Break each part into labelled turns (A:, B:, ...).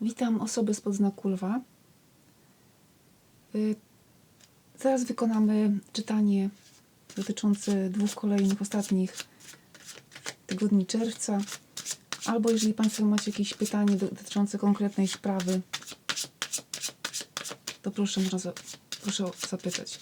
A: Witam osoby spod znaku lwa. Y, Zaraz wykonamy czytanie dotyczące dwóch kolejnych, ostatnich tygodni czerwca. Albo jeżeli Państwo macie jakieś pytanie do- dotyczące konkretnej sprawy, to proszę, można za, proszę zapytać.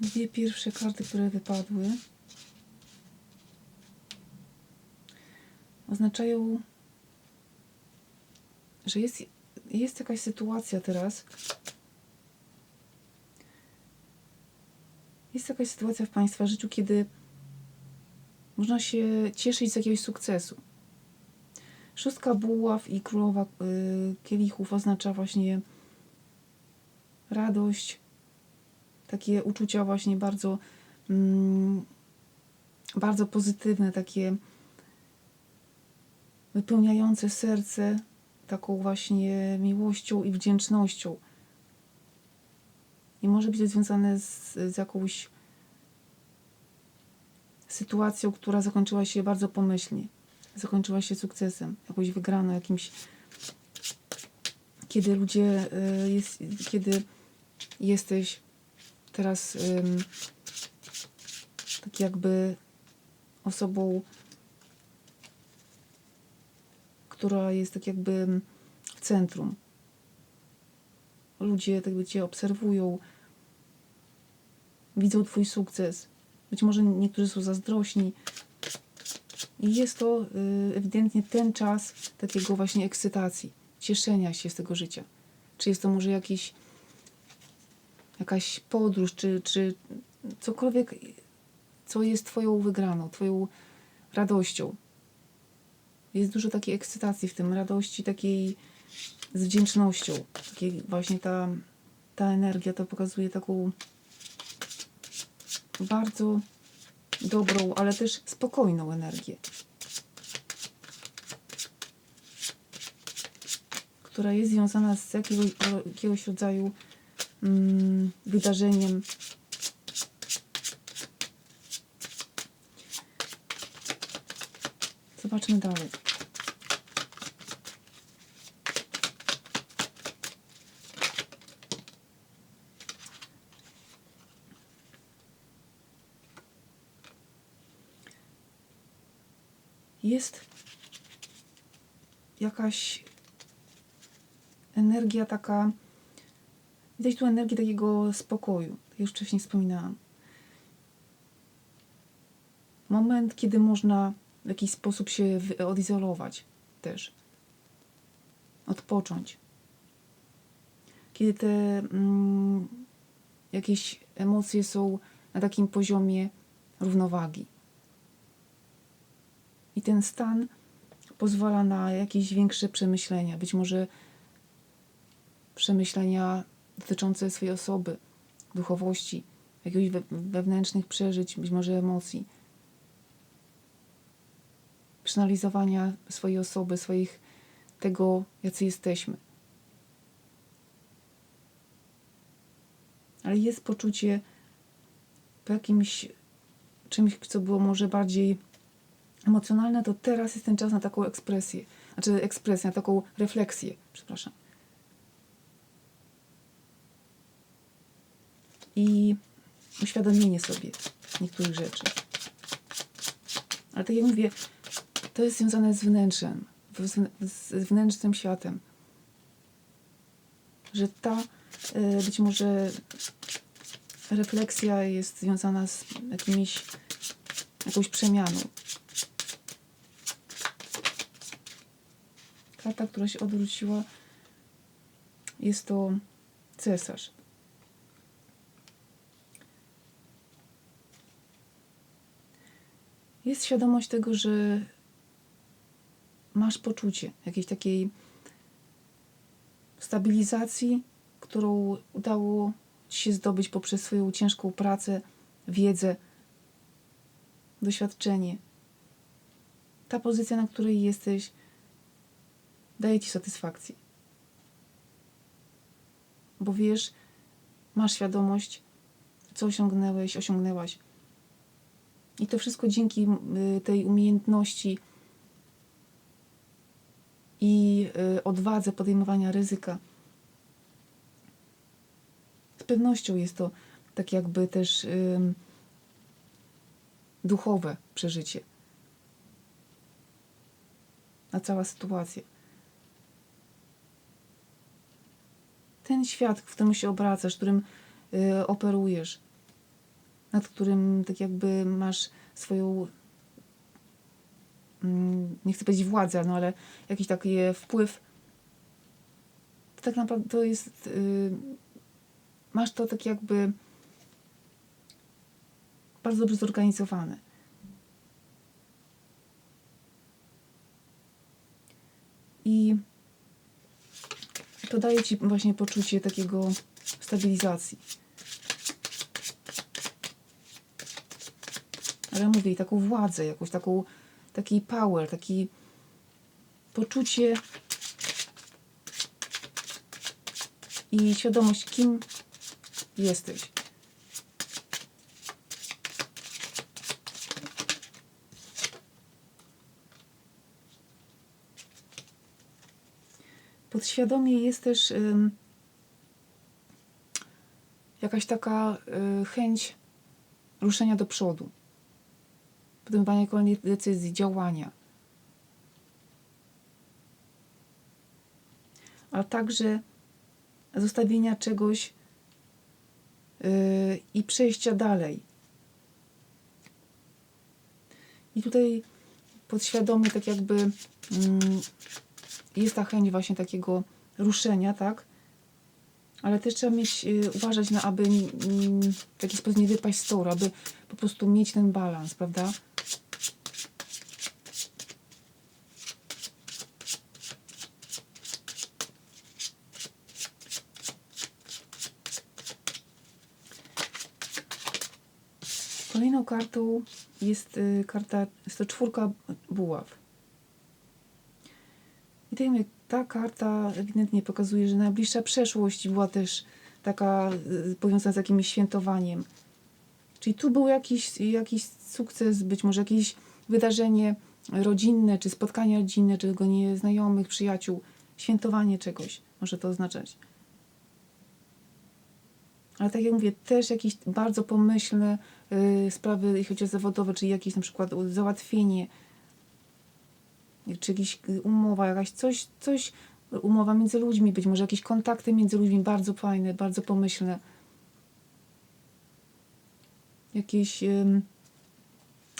A: Dwie pierwsze karty, które wypadły, oznaczają, że jest, jest jakaś sytuacja teraz. Jest jakaś sytuacja w Państwa życiu, kiedy można się cieszyć z jakiegoś sukcesu. Szóstka buław i królowa y, kielichów oznacza właśnie radość, takie uczucia właśnie bardzo, mm, bardzo pozytywne, takie wypełniające serce taką właśnie miłością i wdzięcznością. I może być to związane z, z jakąś sytuacją, która zakończyła się bardzo pomyślnie. Zakończyła się sukcesem, jakąś wygraną, jakimś. Kiedy ludzie, y, jest, kiedy jesteś teraz ym, tak jakby osobą, która jest tak jakby w centrum. Ludzie tak jakby cię obserwują, widzą twój sukces. Być może niektórzy są zazdrośni. I jest to y, ewidentnie ten czas takiego właśnie ekscytacji, cieszenia się z tego życia. Czy jest to może jakiś jakaś podróż, czy, czy cokolwiek, co jest Twoją wygraną, Twoją radością. Jest dużo takiej ekscytacji w tym, radości takiej z wdzięcznością. Właśnie ta, ta energia to pokazuje taką bardzo dobrą, ale też spokojną energię. Która jest związana z jakiegoś, jakiegoś rodzaju wydarzeniem. Zobaczmy dalej. Jest jakaś energia taka, Widać tu energię takiego spokoju, tak jak już wcześniej wspominałam. Moment, kiedy można w jakiś sposób się odizolować też. Odpocząć. Kiedy te mm, jakieś emocje są na takim poziomie równowagi. I ten stan pozwala na jakieś większe przemyślenia. Być może przemyślenia dotyczące swojej osoby, duchowości, jakichś we, wewnętrznych przeżyć, być może emocji. Przeanalizowania swojej osoby, swoich, tego, jacy jesteśmy. Ale jest poczucie po jakimś czymś, co było może bardziej emocjonalne, to teraz jest ten czas na taką ekspresję. Znaczy ekspresję, na taką refleksję, przepraszam. I uświadomienie sobie niektórych rzeczy. Ale tak jak mówię, to jest związane z wnętrzem, z wnętrznym światem. Że ta e, być może refleksja jest związana z jakimiś, jakąś przemianą. Karta, która się odwróciła, jest to cesarz. Jest świadomość tego, że masz poczucie jakiejś takiej stabilizacji, którą udało ci się zdobyć poprzez swoją ciężką pracę, wiedzę, doświadczenie. ta pozycja, na której jesteś, daje ci satysfakcję. Bo wiesz, masz świadomość, co osiągnęłeś, osiągnęłaś. I to wszystko dzięki y, tej umiejętności i y, odwadze podejmowania ryzyka. Z pewnością jest to tak jakby też duchowe przeżycie. Na cała sytuacja. Ten świat, w którym się obracasz, w którym y, operujesz, nad którym tak jakby masz swoją, mm, nie chcę powiedzieć władzę, no ale jakiś taki wpływ, to tak naprawdę to jest, y, masz to tak jakby bardzo dobrze zorganizowane. I to daje ci właśnie poczucie takiego stabilizacji. Ale mówię, i taką władzę, jakąś taką, taki power, taki poczucie i świadomość, kim jesteś. Podświadomie jest też ym, jakaś taka y, chęć ruszenia do przodu, podejmowania kolejnych decyzji, działania. A także zostawienia czegoś y, i przejścia dalej. I tutaj podświadomie tak jakby mm, jest ta chęć właśnie takiego ruszenia, tak? Ale też trzeba mieć, y, uważać na, aby mm, w taki sposób nie wypaść z toru, aby po prostu mieć ten balans, prawda? Kolejną kartą jest y, karta, jest to czwórka buław. I tak mówię, ta karta ewidentnie pokazuje, że najbliższa przeszłość była też taka y, powiązana z jakimś świętowaniem. Czyli tu był jakiś, jakiś sukces, być może jakieś wydarzenie rodzinne, czy spotkanie rodzinne, czy tego nieznajomych, przyjaciół, świętowanie czegoś może to oznaczać. Ale tak jak mówię, też jakieś bardzo pomyślne sprawy, jeśli chodzi o zawodowe, czyli jakieś na przykład załatwienie, czy jakaś umowa, jakaś coś, coś, umowa między ludźmi, być może jakieś kontakty między ludźmi bardzo fajne, bardzo pomyślne. Jakieś ym,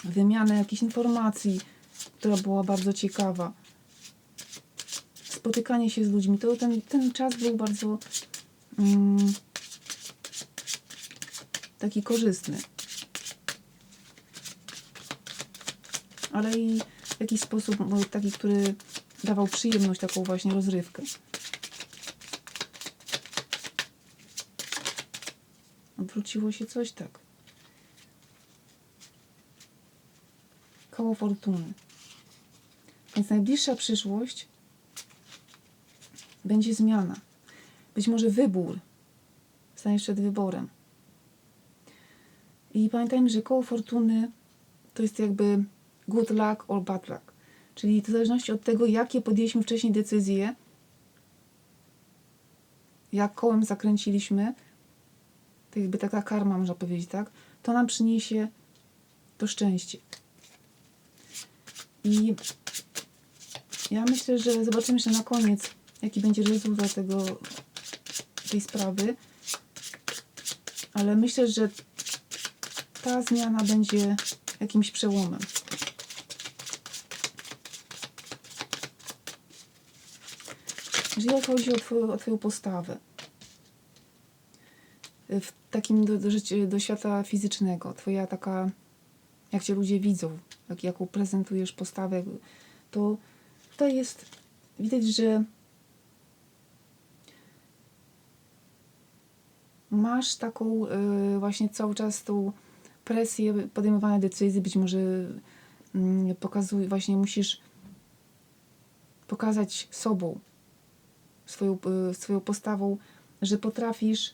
A: wymianę jakichś informacji, która była bardzo ciekawa. Spotykanie się z ludźmi. To ten, ten czas był bardzo ym, taki korzystny. Ale i w jakiś sposób no, taki, który dawał przyjemność, taką właśnie rozrywkę. Odwróciło się coś tak. Koło fortuny. Więc najbliższa przyszłość będzie zmiana. Być może wybór. Staniesz przed wyborem. I pamiętajmy, że koło fortuny to jest jakby good luck or bad luck. Czyli w zależności od tego, jakie podjęliśmy wcześniej decyzje, jak kołem zakręciliśmy, to jakby taka karma, można powiedzieć, tak? To nam przyniesie to szczęście. I ja myślę, że zobaczymy jeszcze na koniec, jaki będzie rezultat tego, tej sprawy. Ale myślę, że ta zmiana będzie jakimś przełomem. Jeżeli chodzi o twoją, o twoją postawę, w takim do, do, życia, do świata fizycznego, twoja taka, jak cię ludzie widzą, jak, jaką prezentujesz postawę, to tutaj jest, widać, że masz taką y, właśnie cały czas tą presję podejmowania decyzji, być może mm, pokazuje, właśnie musisz pokazać sobą, swoją, y, swoją postawą, że potrafisz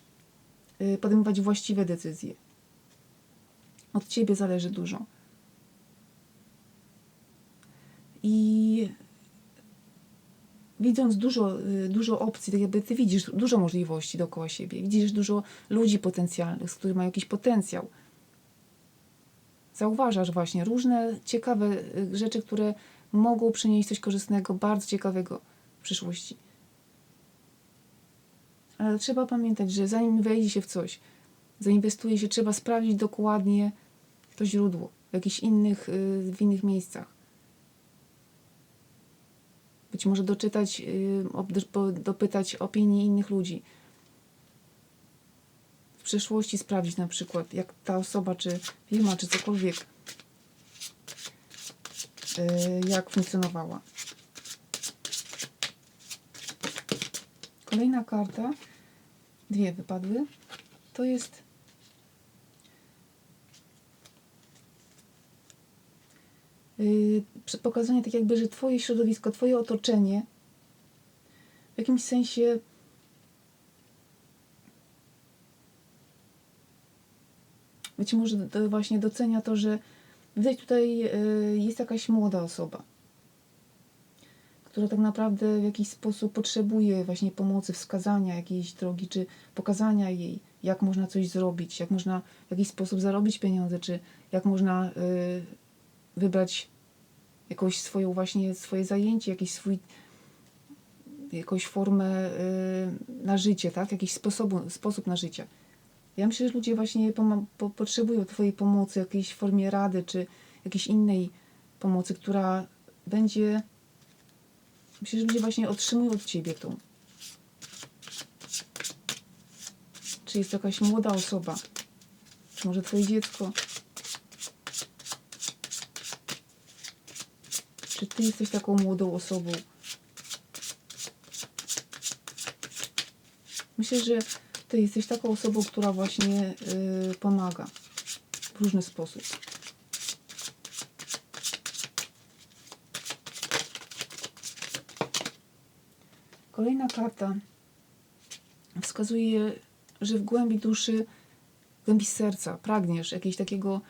A: y, podejmować właściwe decyzje. Od ciebie zależy dużo. I widząc dużo, y, dużo opcji, tak jakby ty widzisz dużo możliwości dookoła siebie, widzisz dużo ludzi potencjalnych, z których mają jakiś potencjał. Zauważasz właśnie różne ciekawe rzeczy, które mogą przynieść coś korzystnego, bardzo ciekawego w przyszłości. Ale trzeba pamiętać, że zanim wejdzie się w coś, zainwestuje się, trzeba sprawdzić dokładnie to źródło w jakichś innych, y, w innych miejscach. Być może doczytać, y, dopytać opinii innych ludzi. W przyszłości sprawdzić na przykład, jak ta osoba, czy firma, czy cokolwiek, y, jak funkcjonowała. Kolejna karta, dwie wypadły, to jest przy- pokazanie tak jakby, że twoje środowisko, twoje otoczenie w jakimś sensie być może właśnie docenia to, że widać tutaj yy, jest jakaś młoda osoba, która tak naprawdę w jakiś sposób potrzebuje właśnie pomocy, wskazania jakiejś drogi, czy pokazania jej, jak można coś zrobić, jak można w jakiś sposób zarobić pieniądze, czy jak można y, wybrać jakąś swoją właśnie swoje zajęcie, jakiś swój jakąś formę y, na życie, tak? Jakiś sposobu, sposób na życie. Ja myślę, że ludzie właśnie po, potrzebują Twojej pomocy, jakiejś formie rady, czy jakiejś innej pomocy, która będzie. Myślę, że ludzie właśnie otrzymują od Ciebie tą. Czy jest to jakaś młoda osoba? Czy może Twoje dziecko? Czy Ty jesteś taką młodą osobą? Myślę, że Ty jesteś taką osobą, która właśnie y, pomaga w różny sposób. Kolejna karta wskazuje, że w głębi duszy, w głębi serca pragniesz jakiegoś takiego.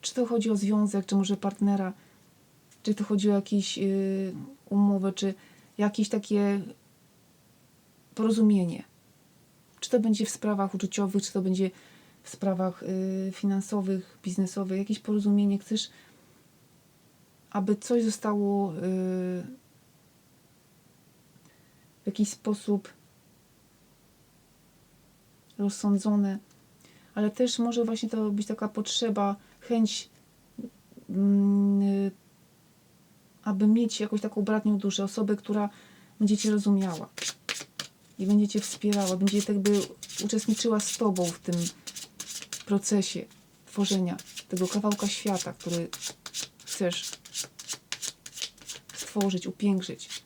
A: Czy to chodzi o związek, czy może partnera, czy to chodzi o jakąś y, umowę, czy jakieś takie porozumienie. Czy to będzie w sprawach uczuciowych, czy to będzie w sprawach y, finansowych, biznesowych, jakieś porozumienie. Chcesz, aby coś zostało y, w jakiś sposób rozsądzone, ale też może właśnie to być taka potrzeba, chęć, mm, y, aby mieć jakąś taką bratnią duszę, osobę, która będzie Cię rozumiała i będzie Cię wspierała, będzie tak jakby uczestniczyła z Tobą w tym procesie tworzenia tego kawałka świata, który chcesz stworzyć, upiększyć.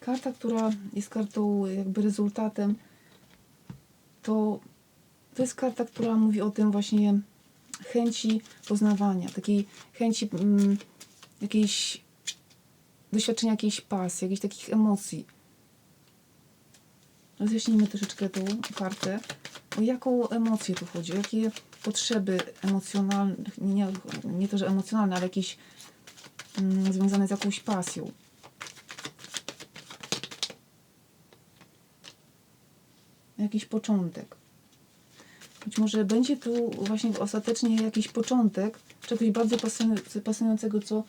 A: Karta, która jest kartą jakby rezultatem, to, to jest karta, która mówi o tym właśnie chęci poznawania, takiej chęci mm, jakiejś doświadczenia jakiejś pasji, jakichś takich emocji. Rozjaśnijmy troszeczkę tą kartę. O jaką emocję tu chodzi? O jakie potrzeby emocjonalne, nie, nie to, że emocjonalne, ale jakieś mm, związane z jakąś pasją. Jakiś początek. Być może będzie tu właśnie ostatecznie jakiś początek czegoś bardzo pasjonu- pasjonującego, co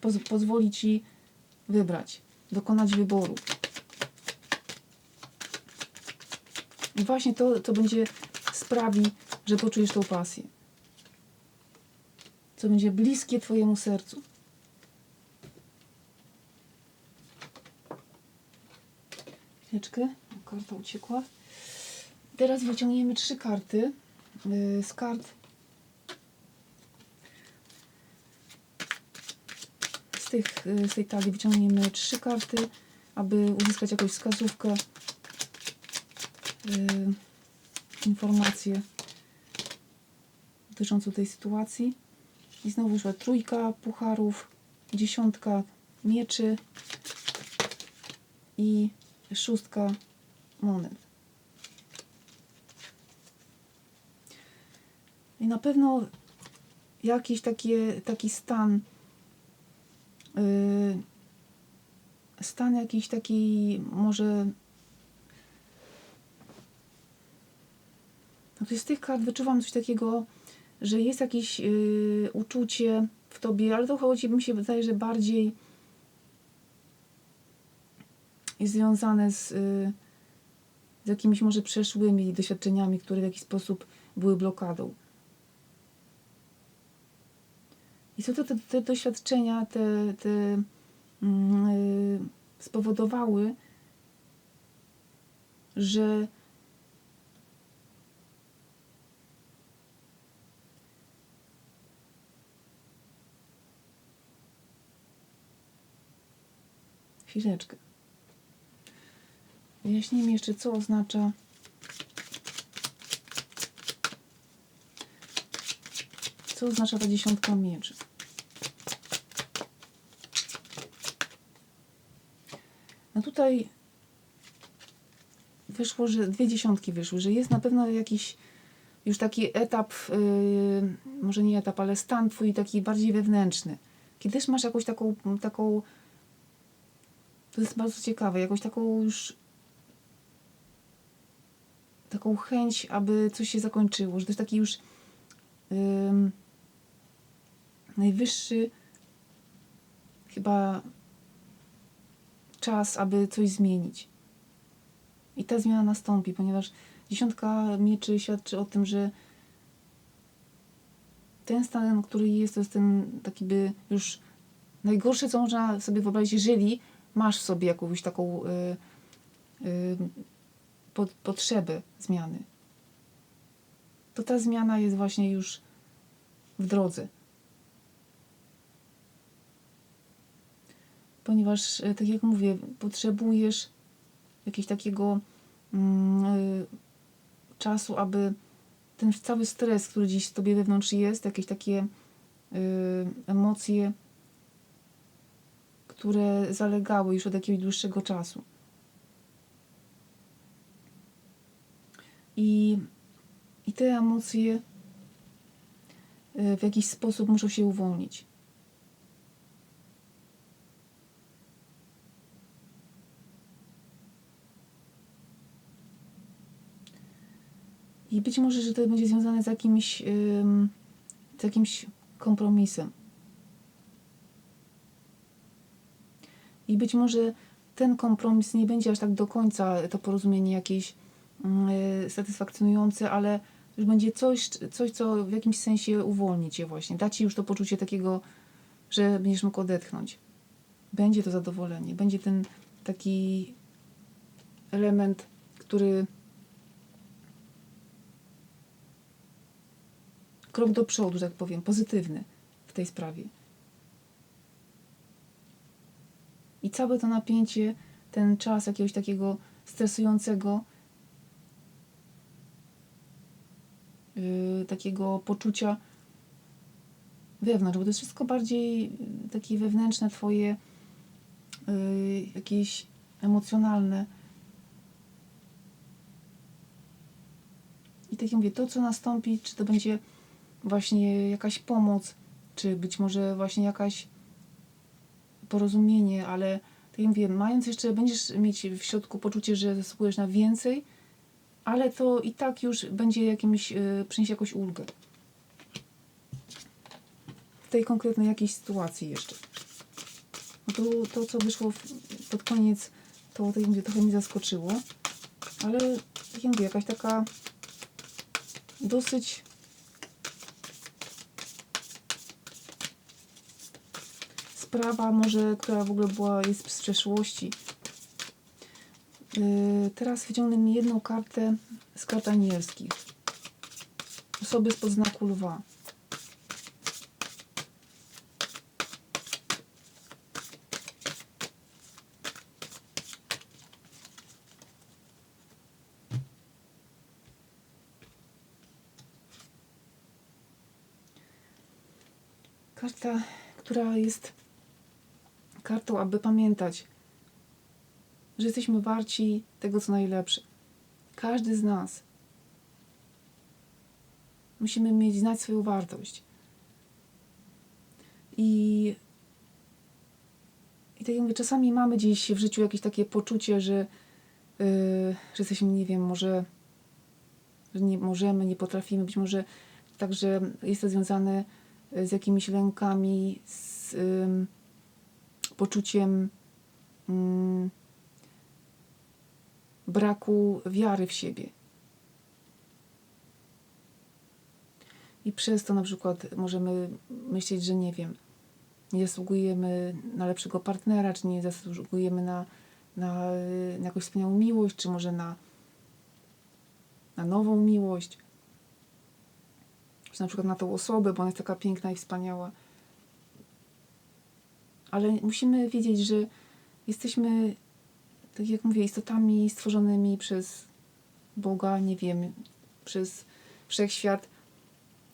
A: poz pozwoli Ci wybrać, dokonać wyboru. I właśnie to, to będzie sprawi, że poczujesz tą pasję. Co będzie bliskie Twojemu sercu. Chwileczkę, karta uciekła. Teraz wyciągniemy trzy karty yy, z kart z, tych, yy, z tej talii wyciągniemy trzy karty, aby uzyskać jakąś wskazówkę, yy, informację dotyczącą tej sytuacji. I znowu wyszła trójka pucharów, dziesiątka mieczy i szóstka monet. I na pewno jakiś takie, taki stan, yy, stan jakiś taki może no to z tych kart wyczuwam coś takiego, że jest jakieś yy, uczucie w tobie, ale to chodzi mi się wydaje, że bardziej jest związane z, yy, z jakimiś może przeszłymi doświadczeniami, które w jakiś sposób były blokadą. I są to te, te doświadczenia, te, te mm, y, spowodowały, że chwileczkę. Wyjaśnijmy jeszcze, co oznacza co oznacza ta dziesiątka mieczy. No tutaj wyszło, że dwie dziesiątki wyszły, że jest na pewno jakiś już taki etap, yy, może nie etap, ale stan twój taki bardziej wewnętrzny. Kiedy też masz jakąś taką, taką, to jest bardzo ciekawe, jakąś taką już taką chęć, aby coś się zakończyło, że to jest taki już najwyższy chyba czas, aby coś zmienić. I ta zmiana nastąpi, ponieważ dziesiątka mieczy świadczy o tym, że ten stan, który jest, to jest ten taki by już najgorsze, co można sobie wyobrazić, jeżeli masz sobie jakąś taką y, y, pod, potrzebę zmiany. To ta zmiana jest właśnie już w drodze. ponieważ, e, tak jak mówię, potrzebujesz jakiegoś takiego mm, y, czasu, aby ten cały stres, który dziś w tobie wewnątrz jest, jakieś takie y, emocje, które zalegały już od jakiegoś dłuższego czasu. I, i te emocje y, w jakiś sposób muszą się uwolnić. I być może, że to będzie związane z jakimś, z jakimś kompromisem. I być może ten kompromis nie będzie aż tak do końca to porozumienie jakieś yy, satysfakcjonujące, ale już będzie coś, coś, co w jakimś sensie uwolni cię właśnie. Da ci już to poczucie takiego, że będziesz mógł odetchnąć. Będzie to zadowolenie, będzie ten taki element, który krok do przodu, tak powiem, pozytywny w tej sprawie. I całe to napięcie, ten czas jakiegoś takiego stresującego, yy, takiego poczucia wewnątrz, bo to jest wszystko bardziej yy, takie wewnętrzne, twoje yy, jakieś emocjonalne. I tak jak mówię, to co nastąpi, czy to będzie właśnie jakaś pomoc, czy być może właśnie jakaś porozumienie, ale tak jak mówię, mając jeszcze, będziesz mieć w środku poczucie, że zasługujesz na więcej, ale to i tak już będzie jakimś, yy, przynieść jakąś ulgę. W tej konkretnej jakiejś sytuacji jeszcze. No to, to co wyszło w, pod koniec, to tak jak mówię, trochę mi zaskoczyło, ale tak jak mówię, jakaś taka dosyć sprawa może, która w ogóle była, jest z przeszłości. Yy, teraz wyciągnę mi jedną kartę z kart anielskich. Osoby spod znaku lwa. Karta, która jest kartą, aby pamiętać, że jesteśmy warci tego, co najlepsze. Każdy z nas. Musimy mieć, znać swoją wartość. I, i tak jak mówię, czasami mamy gdzieś w życiu jakieś takie poczucie, że, yy, że jesteśmy, nie wiem, może że nie możemy, nie potrafimy, być może także jest to związane z jakimiś lękami, z ym, poczuciem ym, braku wiary w siebie. I przez to na przykład możemy myśleć, że nie wiem, nie zasługujemy na lepszego partnera, czy nie zasługujemy na, na, na jakąś wspaniałą miłość, czy może na, na nową miłość, czy na przykład na tą osobę, bo ona jest taka piękna i wspaniała. Ale musimy wiedzieć, że jesteśmy, tak jak mówię, istotami stworzonymi przez Boga, nie wiem, przez wszechświat,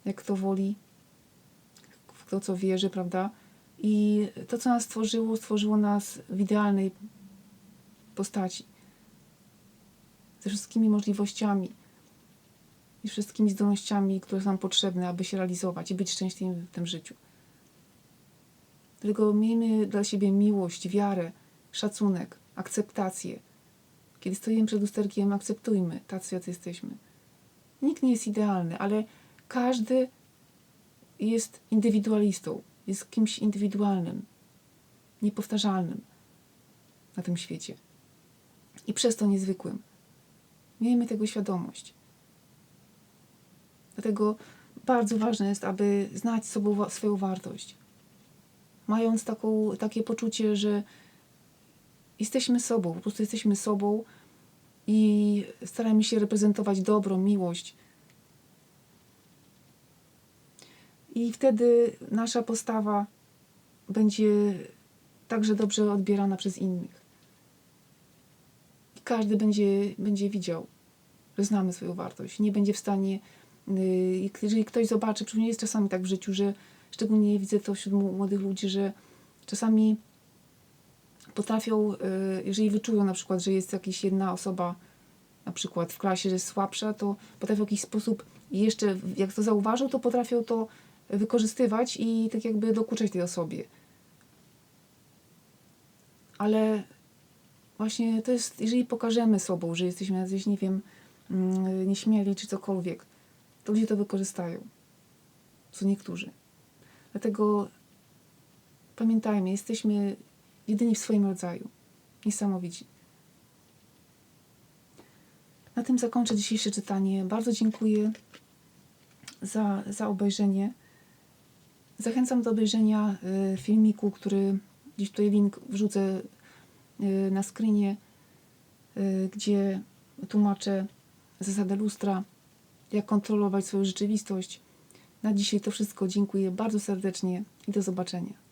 A: jak kto woli, kto co wierzy, prawda? I to, co nas stworzyło, stworzyło nas w idealnej postaci. Ze wszystkimi możliwościami i wszystkimi zdolnościami, które są nam potrzebne, aby się realizować i być szczęśliwym w tym życiu. Dlatego miejmy dla siebie miłość, wiarę, szacunek, akceptację. Kiedy stoimy przed lusterkiem, akceptujmy tacy, jacy jesteśmy. Nikt nie jest idealny, ale każdy jest indywidualistą, jest kimś indywidualnym, niepowtarzalnym na tym świecie. I przez to niezwykłym. Miejmy tego świadomość. Dlatego bardzo ważne jest, aby znać sobą, swoją wartość. Mając taką, takie poczucie, że jesteśmy sobą, po prostu jesteśmy sobą i staramy się reprezentować dobro, miłość. I wtedy nasza postawa będzie także dobrze odbierana przez innych. I każdy będzie, będzie widział, że znamy swoją wartość. Nie będzie w stanie Yy, jeżeli ktoś zobaczy, przynajmniej jest czasami tak w życiu, że szczególnie widzę to wśród młodych ludzi, że czasami potrafią, yy, jeżeli wyczują na przykład, że jest jakaś jedna osoba na przykład w klasie, że jest słabsza, to potrafią w jakiś sposób jeszcze, jak to zauważą, to potrafią to wykorzystywać i tak jakby dokuczać tej osobie. Ale właśnie to jest, jeżeli pokażemy sobą, że jesteśmy jacyś, nie wiem, mm, nieśmieli czy cokolwiek, to ludzie to wykorzystają. Co niektórzy. Dlatego pamiętajmy, jesteśmy jedyni w swoim rodzaju. Niesamowici. Na tym zakończę dzisiejsze czytanie. Bardzo dziękuję za, za obejrzenie. Zachęcam do obejrzenia y, filmiku, który gdzieś tutaj link wrzucę y, na screenie, y, gdzie tłumaczę zasadę lustra jak kontrolować swoją rzeczywistość. Na dzisiaj to wszystko. Dziękuję bardzo serdecznie i do zobaczenia.